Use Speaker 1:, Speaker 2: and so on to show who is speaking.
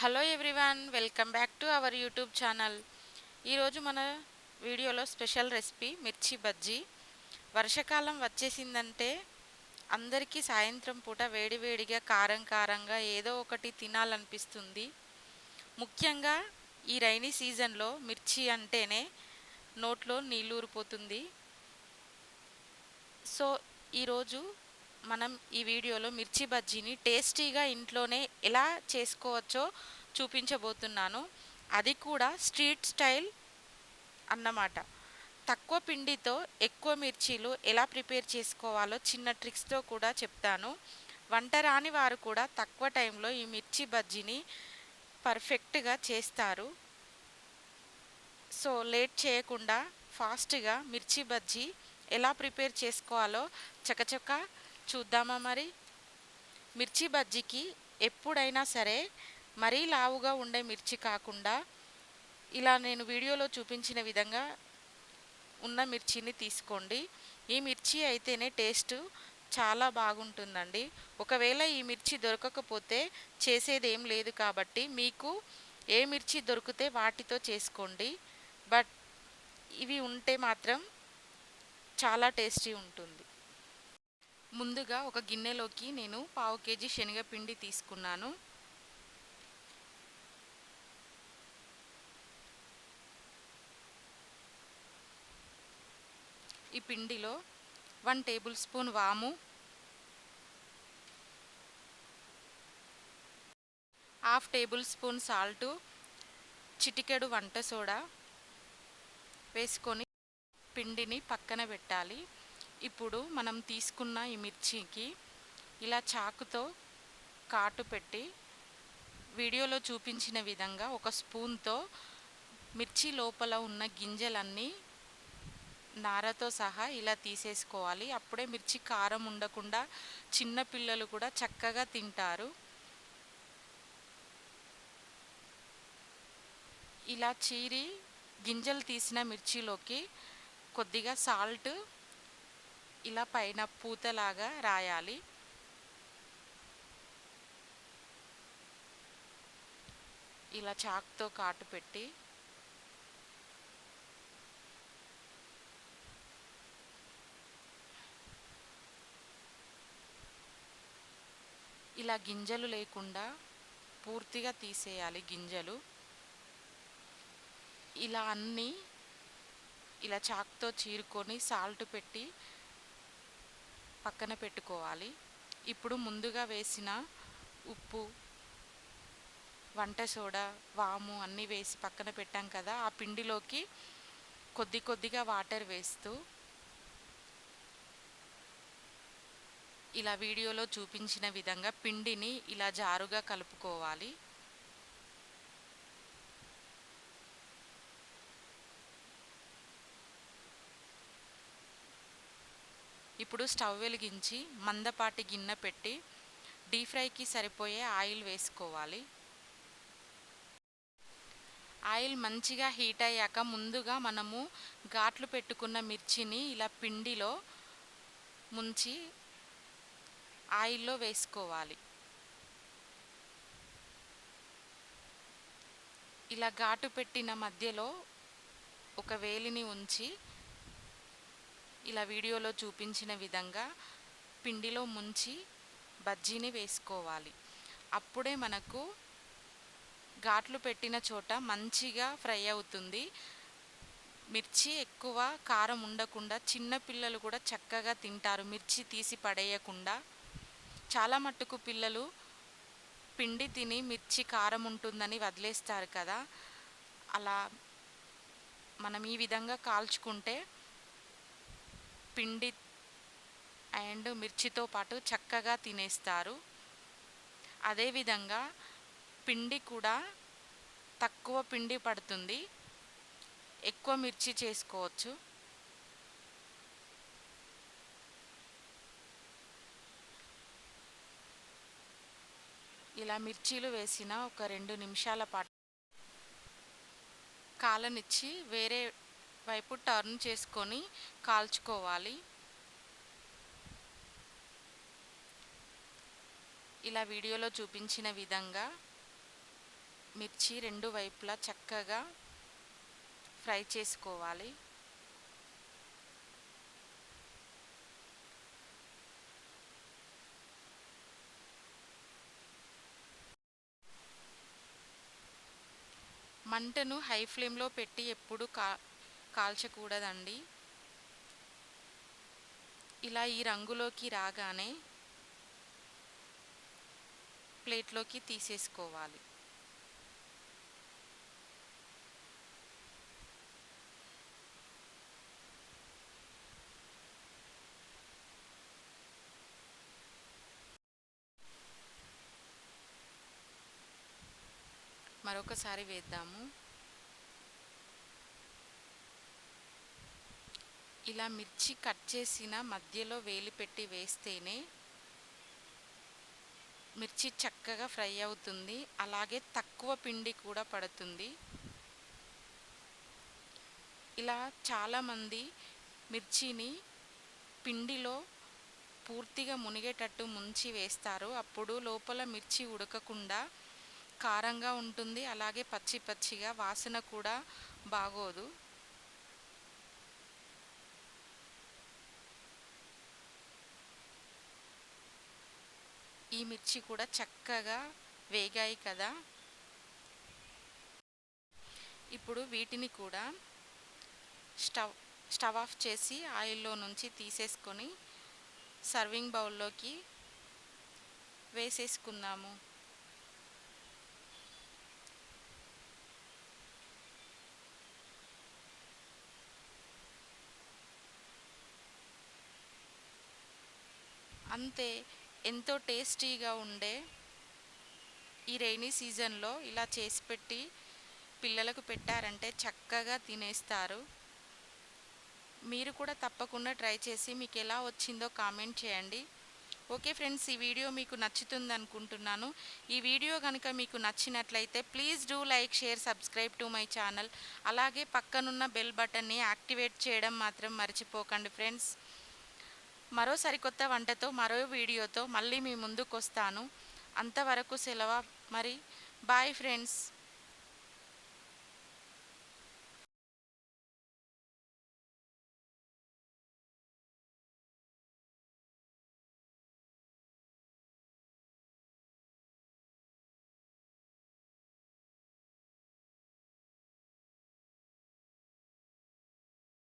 Speaker 1: Hello everyone welcome back to our YouTube channel. ఈరోజు మన వీడియోలో స్పెషల్ రెసిపీ మిర్చి బజ్జీ. వర్షాకాలం వచ్చేసిందంటే అందరికీ సాయంత్రం పూట వేడివేడిగా కారం కారంగా ఏదో ఒకటి తినాలనిపిస్తుంది. ముఖ్యంగా ఈ రైనీ సీజన్లో మిర్చి అంటేనే నోట్లో నీళ్ళూరిపోతుంది సో ఈరోజు మనం ఈ వీడియోలో మిర్చి బజ్జీని టేస్టీగా ఇంట్లోనే ఎలా చేసుకోవచ్చో చూపించబోతున్నాను. అది కూడా స్ట్రీట్ స్టైల్ అన్నమాట. తక్కువ పిండితో ఎక్కువ మిర్చీలు ఎలా ప్రిపేర్ చేసుకోవాలో చిన్న ట్రిక్స్తో కూడా చెప్తాను. వంట రాని వారు కూడా తక్కువ టైంలో ఈ మిర్చి బజ్జీని పర్ఫెక్ట్గా చేస్తారు. సో లేట్ చేయకుండా ఫాస్ట్గా మిర్చి బజ్జీ ఎలా ప్రిపేర్ చేసుకోవాలో చకచక చూద్దామా మరి? మిర్చి బజ్జీకి ఎప్పుడైనా సరే మరీ లావుగా ఉండే మిర్చి కాకుండా ఇలా నేను వీడియోలో చూపించిన విధంగా ఉన్న మిర్చిని తీసుకోండి. ఈ మిర్చి అయితేనే టేస్ట్ చాలా బాగుంటుందండి. ఒకవేళ ఈ మిర్చి దొరకకపోతే చేసేది ఏం లేదు కాబట్టి మీకు ఏ మిర్చి దొరికితే వాటితో చేసుకోండి. బట్ ఇవి ఉంటే మాత్రం చాలా టేస్టీ ఉంటుంది. ముందుగా ఒక గిన్నెలోకి నేను పావు కేజీ శనగపిండి తీసుకున్నాను. ఈ పిండిలో వన్ టేబుల్ స్పూన్ వాము హాఫ్ టేబుల్ స్పూన్ సాల్టు చిటికెడు వంట సోడా వేసుకొని పిండిని పక్కన పెట్టాలి. ఇప్పుడు మనం తీసుకున్న ఈ మిర్చికి ఇలా చాకుతో కాటు పెట్టి వీడియోలో చూపించిన విధంగా ఒక స్పూన్తో మిర్చి లోపల ఉన్న గింజలన్నీ నారతో సహా ఇలా తీసేసుకోవాలి. అప్పుడే మిర్చి కారం ఉండకుండా చిన్న పిల్లలు కూడా చక్కగా తింటారు. ఇలా చీరి గింజలు తీసిన మిర్చిలోకి కొద్దిగా సాల్ట్ ఇలా పైన పూతలాగా రాయాలి. ఇలా చాక్తో కాటు పెట్టి ఇలా గింజలు లేకుండా పూర్తిగా తీసేయాలి గింజలు. ఇలా అన్నీ ఇలా చాక్తో చీరుకొని సాల్ట్ పెట్టి పక్కన పెట్టుకోవాలి. ఇప్పుడు ముందుగా వేసిన ఉప్పు వంట సోడా వాము అన్నీ వేసి పక్కన పెట్టాం కదా ఆ పిండిలోకి కొద్ది కొద్దిగా వాటర్ వేస్తూ ఇలా వీడియోలో చూపించిన విధంగా పిండిని ఇలా జారుగా కలుపుకోవాలి. ఇప్పుడు స్టవ్ వెలిగించి మందపాటి గిన్నె పెట్టి డీప్ ఫ్రైకి సరిపోయే ఆయిల్ వేసుకోవాలి. ఆయిల్ మంచిగా హీట్ అయ్యాక ముందుగా మనము ఘాట్లు పెట్టుకున్న మిర్చిని ఇలా పిండిలో ముంచి ఆయిల్లో వేసుకోవాలి. ఇలా ఘాటు పెట్టిన మధ్యలో ఒక వేలిని ఉంచి ఇలా వీడియోలో చూపించిన విధంగా పిండిలో ముంచి బజ్జీని వేసుకోవాలి. అప్పుడే మనకు ఘాట్లు పెట్టిన చోట మంచిగా ఫ్రై అవుతుంది. మిర్చి ఎక్కువ కారం ఉండకుండా చిన్న పిల్లలు కూడా చక్కగా తింటారు. మిర్చి తీసి పడేయకుండా. చాలా మట్టుకు పిల్లలు పిండి తిని మిర్చి కారం ఉంటుందని వదిలేస్తారు కదా. అలా మనం ఈ విధంగా కాల్చుకుంటే పిండి అండ్ మిర్చితో పాటు చక్కగా తినేస్తారు. అదేవిధంగా పిండి కూడా తక్కువ పిండి పడుతుంది. ఎక్కువ మిర్చి చేసుకోవచ్చు. ఇలా మిర్చీలు వేసిన ఒక రెండు నిమిషాల పాటు కాలనిచ్చి వేరే వైపు టర్న్ చేసుకొని కాల్చుకోవాలి. ఇలా వీడియోలో చూపించిన విధంగా మిర్చి రెండు వైపులా చక్కగా ఫ్రై చేసుకోవాలి. మంటను హై ఫ్లేమ్లో పెట్టి ఎప్పుడు కా కాల్చకూడదండి. ఇలా ఈ రంగులోకి రాగానే ప్లేట్లోకి తీసేసుకోవాలి. మరొకసారి వేద్దాము. ఇలా మిర్చి కట్ చేసిన మధ్యలో వేలి పెట్టి వేస్తేనే మిర్చి చక్కగా ఫ్రై అవుతుంది. అలాగే తక్కువ పిండి కూడా పడుతుంది. ఇలా చాలామంది మిర్చిని పిండిలో పూర్తిగా మునిగేటట్టు ముంచి వేస్తారు. అప్పుడు లోపల మిర్చి ఉడకకుండా కారంగా ఉంటుంది. అలాగే పచ్చి పచ్చిగా వాసన కూడా బాగోదు. ఈ మిర్చి కూడా చక్కగా వేగాయి కదా. ఇప్పుడు వీటిని కూడా స్టవ్ స్టవ్ ఆఫ్ చేసి ఆయిల్లో నుంచి తీసేసుకొని సర్వింగ్ బౌల్లోకి వేసేసుకుందాము. అంతే ఎంతో టేస్టీగా ఉండే ఈ రైనీ సీజన్లో ఇలా చేసి పెట్టి పిల్లలకు పెట్టారంటే చక్కగా తినేస్తారు. మీరు కూడా తప్పకుండా ట్రై చేసి మీకు ఎలా వచ్చిందో కామెంట్ చేయండి. ఓకే ఫ్రెండ్స్ ఈ వీడియో మీకు నచ్చుతుంది అనుకుంటున్నాను. ఈ వీడియో కనుక మీకు నచ్చినట్లయితే please do like share subscribe to my channel. అలాగే పక్కనున్న బెల్ బటన్ని యాక్టివేట్ చేయడం మాత్రం మర్చిపోకండి ఫ్రెండ్స్. మరో సరికొత్త వంటతో మరో వీడియోతో మళ్ళీ మీ ముందుకు వస్తాను అంతవరకు సెలవు? మరి బాయ్ ఫ్రెండ్స్